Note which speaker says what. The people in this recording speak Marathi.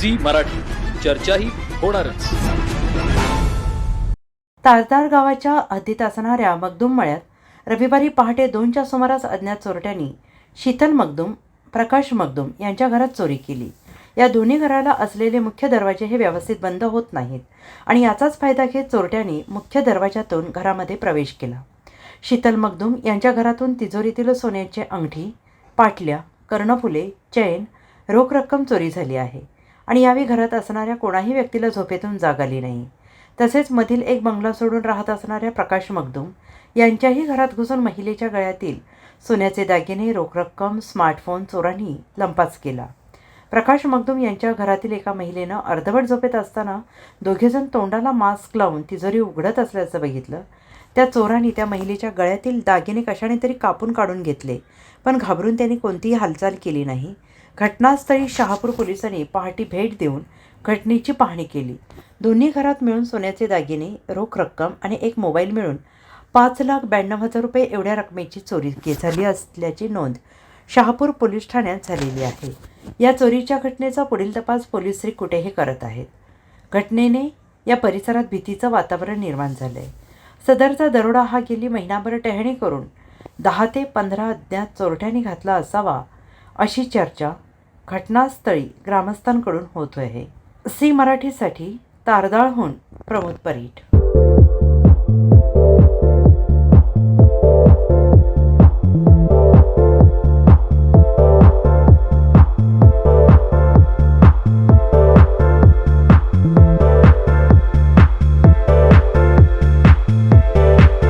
Speaker 1: झी मराठी. चर्चाही होणारच.
Speaker 2: तारदार गावाच्या हद्दीत असणाऱ्या मगदूम मळ्यात रविवारी पहाटे दोनच्या सुमारास अज्ञात चोरट्यांनी शीतल मगदूम प्रकाश मगदूम यांच्या घरात चोरी केली. या दोन्ही घराला असलेले मुख्य दरवाजे हे व्यवस्थित बंद होत नाहीत आणि याचाच फायदा घेत चोरट्यांनी मुख्य दरवाजातून घरामध्ये प्रवेश केला. शीतल मगदूम यांच्या घरातून तिजोरीतील सोन्याची अंगठी पाटल्या कर्णफुले चैन रोख रक्कम चोरी झाली आहे. आणि यावेळी घरात असणाऱ्या कोणाही व्यक्तीला झोपेतून जाग आली नाही. तसेच मधील एक बंगला सोडून राहत असणाऱ्या प्रकाश मगदूम यांच्याही घरात घुसून महिलेच्या गळ्यातील सोन्याचे दागिने रोख रक्कम स्मार्टफोन चोरांनी लंपास केला. प्रकाश मगदूम यांच्या घरातील एका महिलेनं अर्धवट झोपेत असताना दोघेजण तोंडाला मास्क लावून तिजोरी उघडत असल्याचं बघितलं. त्या चोरांनी त्या महिलेच्या गळ्यातील दागिने कशाने तरी कापून काढून घेतले पण घाबरून त्यांनी कोणतीही हालचाल केली नाही. घटनास्थळी शहापूर पोलिसांनी पहाटे भेट देऊन घटनेची पाहणी केली. दोन्ही घरात मिळून सोन्याचे दागिने रोख रक्कम आणि एक मोबाईल मिळून पाच लाख ब्याण्णव हजार रुपये एवढ्या रकमेची चोरी झाली असल्याची नोंद शहापूर पोलीस ठाण्यात झालेली आहे. या चोरीच्या घटनेचा पुढील तपास पोलीस श्री कुठेही करत आहेत. घटनेने या परिसरात भीतीचं वातावरण निर्माण झालं आहे सदरचा दरोडा हा गेली महिनाभर टहणी करून दहा ते पंधरा अज्ञात चोरट्यांनी घातला असावा अशी चर्चा घटनास्थळी ग्रामस्थांकडून होत आहे सी मराठीसाठी तारदाळहून प्रमोद परीट